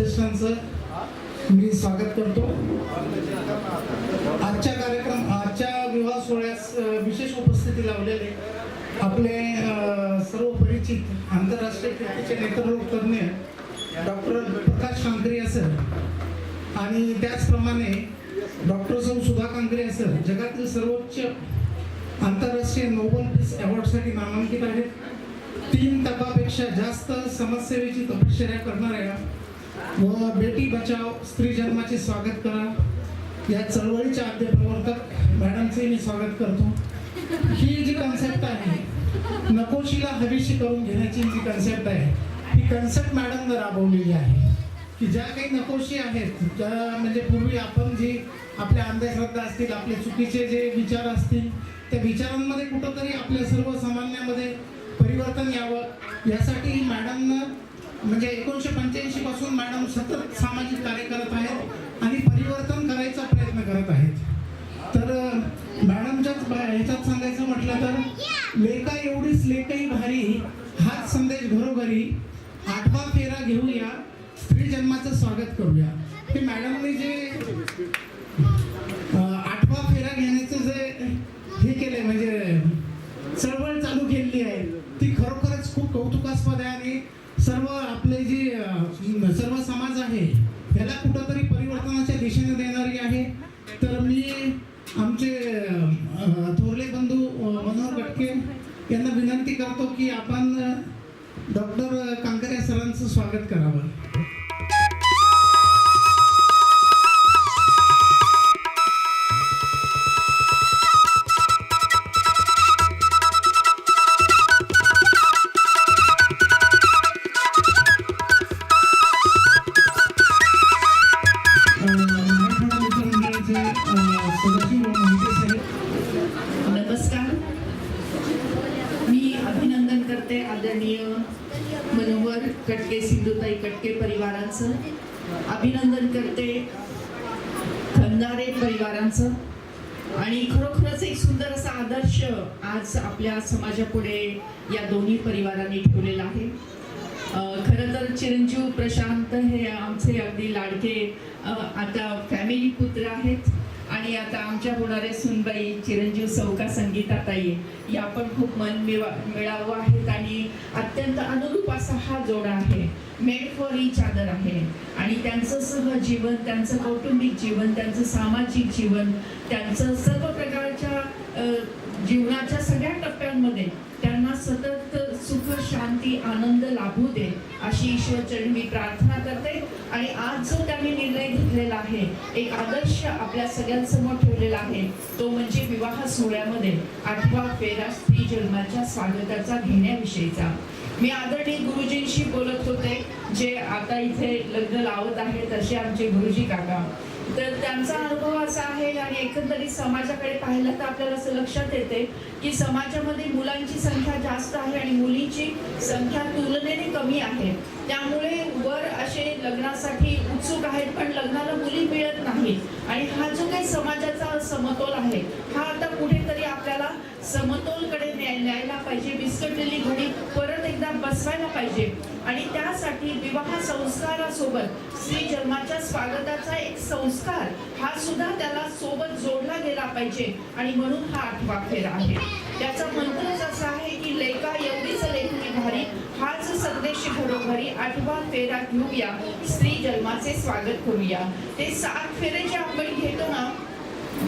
अध्यक्षांचं मी स्वागत करतो. आजच्या कार्यक्रम आजच्या विवाह सोहळ्यास विशेष उपस्थिती लावलेले आपले सर्व परिचित आंतरराष्ट्रीय कीर्तीचे नेत्ररोग तज्ज्ञ डॉक्टर प्रकाश कांकरिया सर आणि त्याचप्रमाणे डॉक्टर सौ सुधा कांकरिया सर जगातील सर्वोच्च आंतरराष्ट्रीय नोबल पीस अवॉर्डसाठी नामांकित आहेत. तीन तपापेक्षा जास्त समाजसेवेची तपश्चर्या करणाऱ्या व बेटी बचाव स्त्री जन्माचे स्वागत करा. या चळवळीच्या आद्य प्रवर्तक मॅडमचे मी स्वागत करतो. ही जी कन्सेप्ट आहे नकोशीला हवीशी करून घेण्याची जी कन्सेप्ट आहे ही कन्सेप्ट मॅडमनं राबवलेली आहे. की ज्या काही नकोशी आहेत त्या म्हणजे पूर्वी आपण जी आपल्या अंधश्रद्धा असतील आपले चुकीचे जे विचार असतील त्या विचारांमध्ये कुठंतरी आपल्या सर्वसामान्यामध्ये परिवर्तन यावं. यासाठी मॅडमनं म्हणजे एकोणीसशे पंच्याऐंशी पासून मॅडम सतत सामाजिक कार्य करत आहेत आणि परिवर्तन करायचा प्रयत्न करत आहेत. तर मॅडमच्याच ह्याच्यात सांगायचं म्हटलं तर लेखा एवढीच लेखही भारी हाच संदेश घरोघरी आठवा फेरा घेऊया स्त्री जन्माचं स्वागत करूया. हे मॅडमने जे आठवा फेरा घेण्याचं जे हे केलंय म्हणजे चळवळ चालू केलेली आहे ती खरोखरच खूप कौतुकास्पद आहे आणि सर्व आपले जे सर्व समाज आहे याला कुठंतरी परिवर्तनाच्या दिशेने देणारी आहे. तर मी आमचे थोरले बंधू मनोहर गटके यांना विनंती करतो की आपण डॉक्टर कांकरे सरांचं स्वागत करावं. सिंधुताई कटके परिवारांचं अभिनंदन करते खंदारे परिवारांचं आणि खरोखरच एक सुंदर असा आदर्श आज आपल्या समाजापुढे या दोन्ही परिवारांनी ठेवलेला आहे. खरं तर चिरंजीव प्रशांत हे आमचे अगदी लाडके आता फॅमिली पुत्र आहेत. आणि आता आमच्या होणारे सुनबाई चिरंजीव सौका संगीताताई या पण खूप मन मिळा मिळावं आहेत आणि अत्यंत अनुरूप असा हा जोडा आहे. मेड फॉर इच अदर आहे. आणि त्यांचं सहजीवन त्यांचं कौटुंबिक जीवन त्यांचं सामाजिक जीवन त्यांचं सर्व प्रकारच्या जीवनाच्या सगळ्या टप्प्यांमध्ये त्यांना सतत सुख शांती आनंद लाभू दे अशी ईश्वरचरणी मी प्रार्थना करते. आणि आज जो त्यांनी निर्णय घेतलेला आहे एक आदर्श आपल्या सगळ्यांसमोर ठेवलेला आहे तो म्हणजे विवाह सोहळ्यामध्ये आठवा फेरा स्त्री जन्माच्या स्वागताचा घेण्याविषयीचा. मी आदरणीय गुरुजींशी बोलत होते जे आता इथे लग्न लावत आहेत असे आमचे गुरुजी काका. तर त्यांचा अनुभव असा आहे आणि एकंदरीत समाजाकडे पाहिलं तर आपल्याला असं लक्षात येते की समाजामध्ये मुलांची संख्या जास्त आहे आणि मुलीची संख्या तुलनेने कमी आहे. त्यामुळे वर असे लग्नासाठी उत्सुक आहेत पण लग्नाला मुली मिळत नाहीत. आणि हा जो काही समाजाचा समतोल आहे हा आता पुढे समतोलकडे न्यायला पाहिजे विस्कटलेली घडी परत एकदा बसवायला पाहिजे. आणि त्यासाठी विवाह संस्कारासोबत स्त्री जन्माच्या स्वागताचा एक संस्कार हा सुद्धा त्याला सोबत जोडला गेला पाहिजे. आणि म्हणून हा आठवा फेरा आहे. त्याचा मंत्रच असा आहे की लेखा एवढीच लेखणी भारी हाच संदेश घरोघरी आठवा फेरा घेऊया. स्त्री जन्माचे स्वागत करूया. ते सात फेरे जे आपण घेतो ना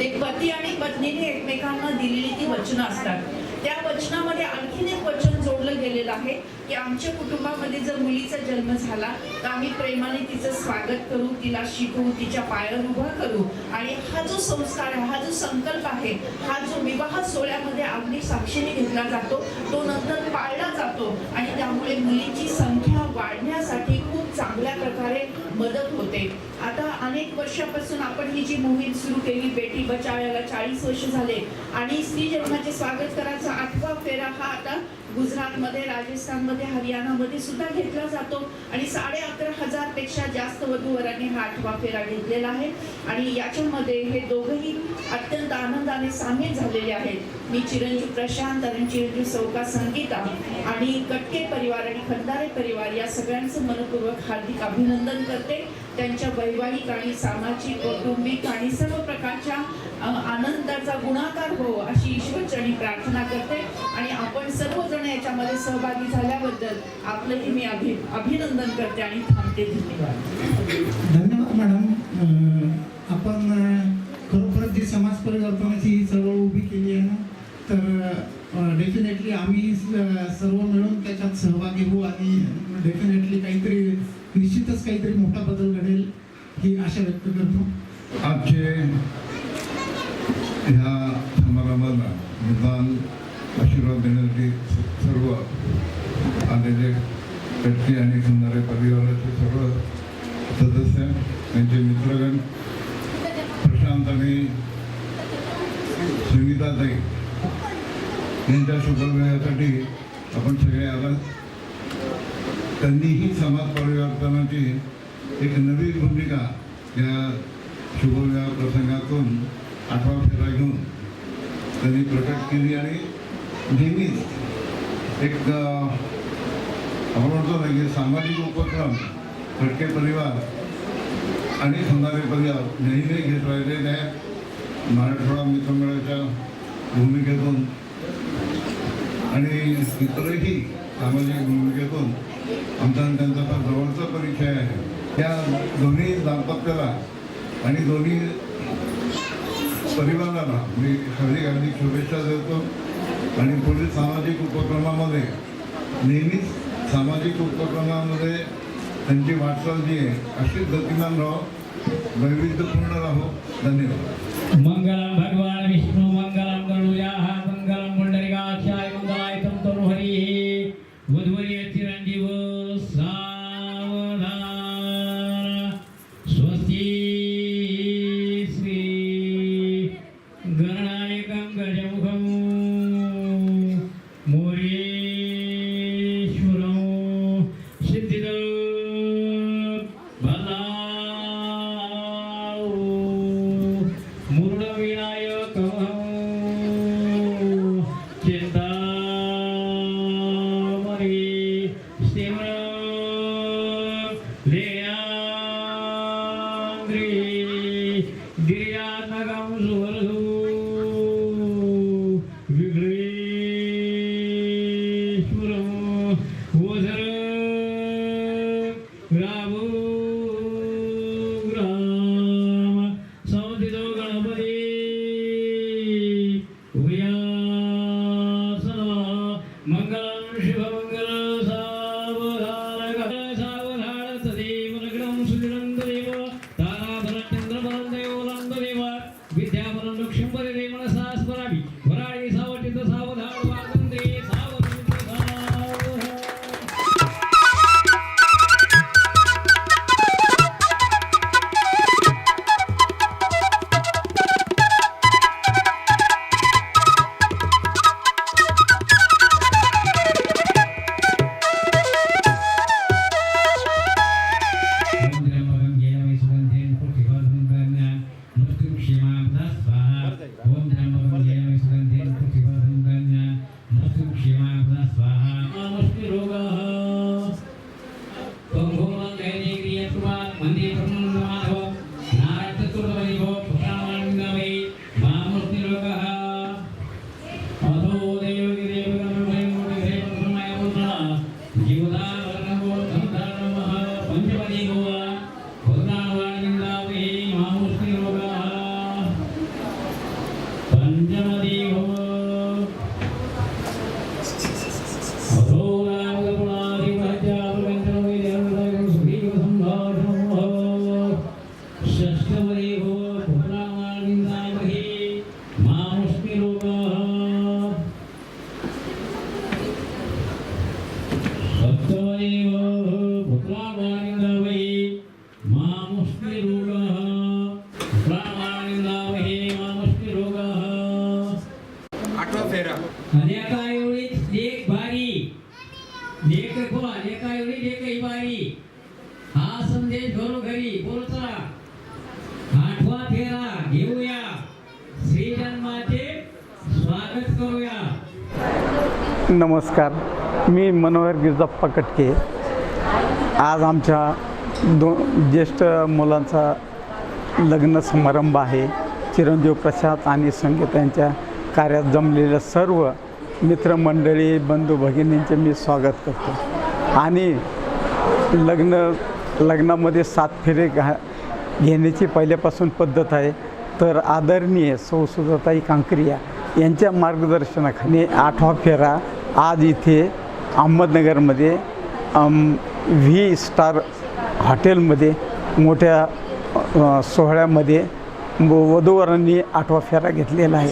एक पती आणि पत्नीने एकमेकांना दिलेली ती वचनं असतात. त्या वचनामध्ये आणखीन एक वचन जोडलं गेलेलं आहे की आमच्या कुटुंबामध्ये जर मुलीचा जन्म झाला तर आम्ही प्रेमाने तिचं स्वागत करू तिला शिकवू तिच्या पायावर उभा करू. आणि हा जो संस्कार आहे हा जो संकल्प आहे हा जो विवाह सोहळ्यामध्ये अगदी साक्षीने घेतला जातो तो नंतर पाळला जातो. आणि त्यामुळे मुलीची संख्या वाढण्यासाठी चांगल्या प्रकारे मदत होते. आता अनेक वर्षापासून आपण ही जी मोहीम सुरू केली बेटी बचावायला चाळीस वर्ष झाले आणि स्त्री जेवणाचे स्वागत करायचा आठवा फेरा हा आता गुजरातमध्ये राजस्थानमध्ये हरियाणामध्ये सुद्धा घेतला जातो आणि साडे अकरा हजारपेक्षा जास्त वधूवरांनी हा आठवा फेरा घेतलेला आहे. आणि याच्यामध्ये हे दोघंही अत्यंत आनंदाने सामील झालेले आहेत. मी चिरंजीव प्रशांत आणि चिरंजीव सौका संगीता आणि कटके परिवार आणि खंदारे परिवार या सगळ्यांचं मनपूर्वक हार्दिक अभिनंदन करते. त्यांच्या वैवाहिक आणि सामाजिक कौटुंबिक आणि सर्व प्रकारच्या आनंदाचा गुणाकार हो अशी ईश्वरचरणी प्रार्थना करते. आणि आपण सर्वजण याच्यामध्ये सहभागी झाल्याबद्दल आपलंही मी अभि अभिनंदन करते आणि थांबते. धन्यवाद. धन्यवाद मॅडम. सर्व मिळून त्याच्यात सहभागी होऊ आणि डेफिनेटली काहीतरी निश्चितच काहीतरी मोठा बदल घडेल ही आशा व्यक्त करतो. आजचे ह्या समारंभाला निदान आशीर्वाद देण्यासाठी सर्व आलेले व्यक्ती आणि खंदारे परिवाराचे सर्व सदस्य त्यांचे मित्रगण प्रशांत आणि संगीताताई यांच्या शुभविवाहासाठी आपण सगळे आलात त्यांनीही समाज परिवर्तनाची एक नवी भूमिका या शुभविवाह प्रसंगातून आठवा फेरा घेऊन त्यांनी प्रकट केली आणि नेहमीच एक आपण म्हणतो ना की सामाजिक उपक्रम खडके परिवार आणि सोनारे परिवार नेहमी घेत राहिले त्या मराठवाडा मित्रमेळाच्या भूमिकेतून. आणि इतरही सामाजिक भूमिकेतून आमचा आणि त्यांचा फार जवळचा परिचय आहे. त्या दोन्ही दाम्पत्याला आणि दोन्ही परिवाराला मी हार्दिक हार्दिक शुभेच्छा देतो. आणि पुढील सामाजिक उपक्रमामध्ये नेहमीच सामाजिक उपक्रमामध्ये त्यांची वाटचाल जी आहे अशीच गतिमान राहो. वैविध्यपूर्ण राहो. धन्यवाद. मंगलम भगवान विष्णू गिरिजात्मकं सुवरधू नमस्कार. मी मनोहर गिरजप्पा कटके. आज आमच्या दो ज्येष्ठ मुलांचा लग्न समारंभ आहे. चिरंजीव प्रसाद आणि संगीत यांच्या कार्यात जमलेल्या सर्व मित्रमंडळी बंधू भगिनींचे मी स्वागत करतो. आणि लग्न लग्नामध्ये सात फेरे घा घेण्याची पहिल्यापासून पद्धत आहे. तर आदरणीय सौ सुजाताई कांकरिया यांच्या मार्गदर्शनाखाली आठवा फेरा आज इथे अहमदनगरमध्ये व्ही स्टार हॉटेलमध्ये मोठ्या सोहळ्यामध्ये व- वधूवरांनी आठवा फेरा घेतलेला आहे.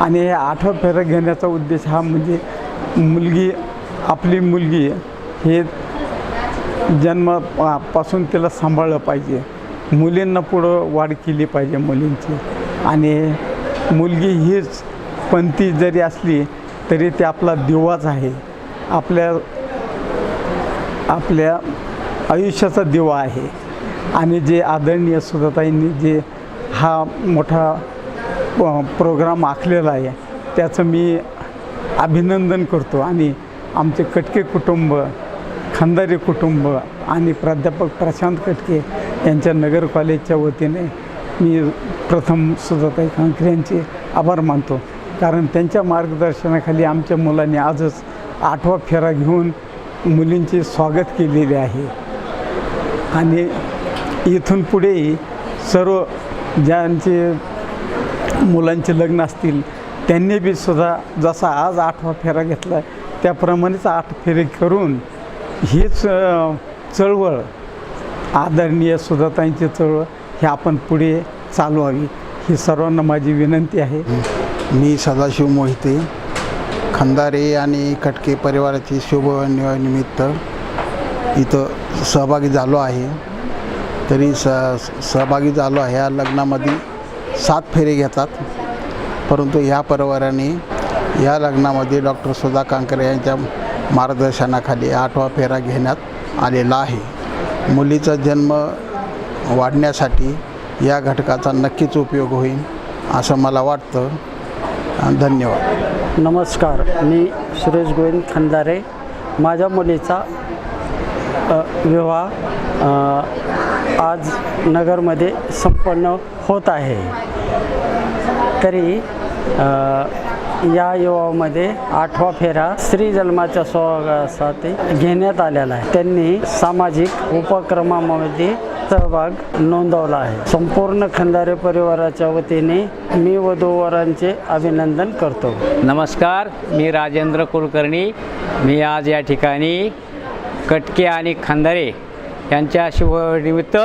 आणि हे आठवा फेरा घेण्याचा उद्देश हा म्हणजे मुलगी आपली मुलगी हे जन्मापासून तिला सांभाळलं पाहिजे. मुलींना पुढं वाढ केली पाहिजे मुलींची. आणि मुलगी हीच पंथी जरी असली तरी ते आपला दिवाच आहे. आपल्या आपल्या आयुष्याचा दिवा आहे. आणि जे आदरणीय सुधाताईंनी जे हा मोठा प्रोग्राम आखलेला आहे त्याचं मी अभिनंदन करतो. आणि आमचे कटके कुटुंब खंदारे कुटुंब आणि प्राध्यापक प्रशांत कटके यांच्या नगर कॉलेजच्या वतीने मी प्रथम सुधाताई कांकरे यांचे आभार मानतो. कारण त्यांच्या मार्गदर्शनाखाली आमच्या मुलांनी आजच आठवा फेरा घेऊन मुलींचे स्वागत केलेले आहे. आणि इथून पुढे सर्व ज्यांचे मुलांचे लग्न असतील त्यांनी बी सुद्धा जसा आज आठवा फेरा घेतला त्याप्रमाणेच आठ फेरे करून हीच चळवळ आदरणीय सुधाताईंची चळवळ हे आपण पुढे चालवावी ही सर्वांना माझी विनंती आहे. मी सदाशिव मोहिते खंदारे आणि कटके परिवाराची शुभनिमित्त इथं सहभागी झालो आहे. तरी स सहभागी झालो आहे. या लग्नामध्ये सात फेरे घेतात. परंतु ह्या परिवाराने या लग्नामध्ये डॉक्टर सुधा कांकरे यांच्या मार्गदर्शनाखाली आठवा फेरा घेण्यात आलेला आहे. मुलीचा जन्म वाढण्यासाठी या घटकाचा नक्कीच उपयोग होईल असं मला वाटतं. धन्यवाद. नमस्कार मी सुरेश गोविंद खंदारे. माझ्या मुलीचा विवाह आज नगरमध्ये संपन्न होत आहे. तरी या युवामध्ये आठवा फेरा स्त्री जन्माच्या सोहळ्यासाठी घेण्यात आलेला आहे. त्यांनी सामाजिक उपक्रमामध्ये सहभाग नोंदवला आहे. संपूर्ण खंदारे परिवाराच्या वतीने मी वधूवरांचे अभिनंदन करतो. नमस्कार मी राजेंद्र कुलकर्णी. मी आज या ठिकाणी कटके आणि खंदारे यांच्या शुभनिमित्त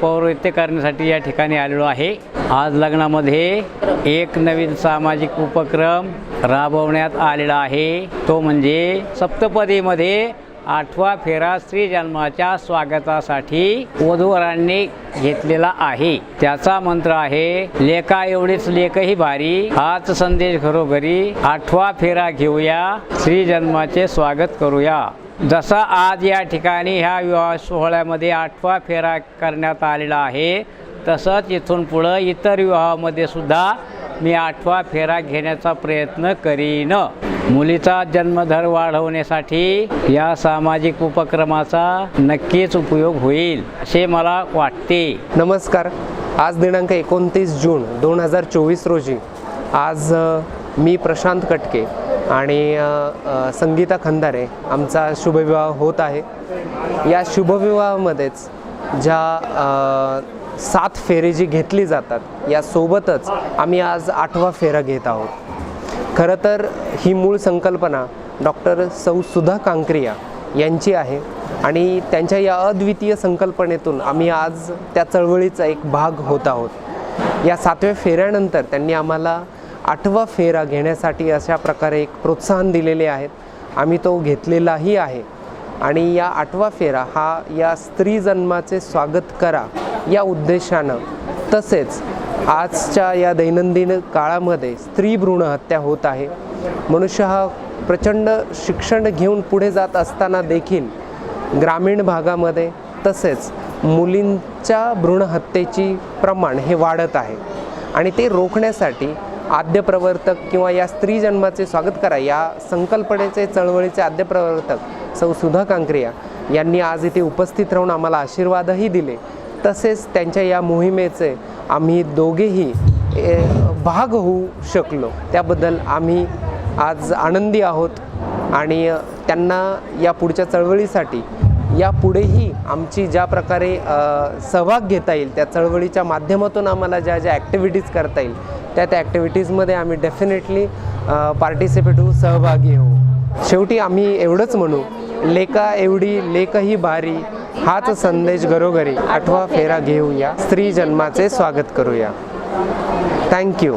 पौरोहित्य करण्यासाठी या ठिकाणी आलेलो आहे. आज लग्नामध्ये एक नवीन सामाजिक उपक्रम राबवण्यात आलेला आहे. तो म्हणजे सप्तपदीमध्ये आठवा फेरा स्त्री जन्माच्या स्वागतासाठी वधूवरांनी घेतलेला आहे. त्याचा मंत्र आहे लेखा एवढीच लेखही भारी हाच संदेश घरोघरी. आठवा फेरा घेऊया स्त्री जन्माचे स्वागत करूया. जसा आज या ठिकाणी ह्या विवाह सोहळ्यामध्ये आठवा फेरा करण्यात आलेला आहे तसंच इथून पुढं इतर विवाहामध्ये सुद्धा मी आठवा फेरा घेण्याचा प्रयत्न करीन. मुलीचा जन्मदर वाढवण्यासाठी या सामाजिक उपक्रमाचा नक्कीच उपयोग होईल असे मला वाटते. नमस्कार. आज दिनांक एकोणतीस जून दोन हजार चोवीस रोजी आज मी प्रशांत कटके आणि संगीता खंदारे आमचा शुभविवाह होत आहे. या शुभविवाहामध्येच ज्या सात फेरी जी घेतली जातात यासोबतच आम्ही आज आठवा फेरा घेत आहोत. खरं तर ही मूळ संकल्पना डॉक्टर सौ सुधा कांक्रिया यांची आहे आणि त्यांच्या या अद्वितीय संकल्पनेतून आम्ही आज त्या चळवळीचा एक भाग होत आहोत. या सातव्या फेऱ्यानंतर त्यांनी आम्हाला आठवा फेरा घेण्यासाठी अशा प्रकारे एक प्रोत्साहन दिलेले आहेत. आम्ही तो घेतलेलाही आहे. आणि या आठवा फेरा हा या स्त्री जन्माचे स्वागत करा या उद्देशानं तसेच आजच्या या दैनंदिन काळामध्ये स्त्री भ्रूण हत्या होत आहे. मनुष्य हा प्रचंड शिक्षण घेऊन पुढे जात असताना देखील ग्रामीण भागामध्ये तसेच मुलींच्या भ्रूणहत्येची प्रमाण हे वाढत आहे. आणि ते रोखण्यासाठी आद्यप्रवर्तक किंवा या स्त्री जन्माचे स्वागत करा या संकल्पनेचे चळवळीचे आद्यप्रवर्तक सौ सुधा कांक्रिया यांनी आज इथे उपस्थित राहून आम्हाला आशीर्वादही दिले. तसेच त्यांच्या या मोहिमेचे आम्ही दोघेही भाग होऊ शकलो. त्याबद्दल आम्ही आज आनंदी आहोत आणि त्यांना या पुढच्या चळवळीसाठी यापुढेही आमची ज्या प्रकारे सहभाग घेता येईल त्या चळवळीच्या माध्यमातून आम्हाला ज्या ज्या ॲक्टिव्हिटीज करता येईल त्या त्या ॲक्टिव्हिटीजमध्ये आम्ही डेफिनेटली पार्टिसिपेट होऊ सहभागी होऊ. शेवटी आम्ही एवढंच म्हणू लेका एवढी लेकही भारी हाच संदेश घरोघरी आठवा फेरा घेऊया. स्त्री जन्माचे स्वागत करूया. थँक्यू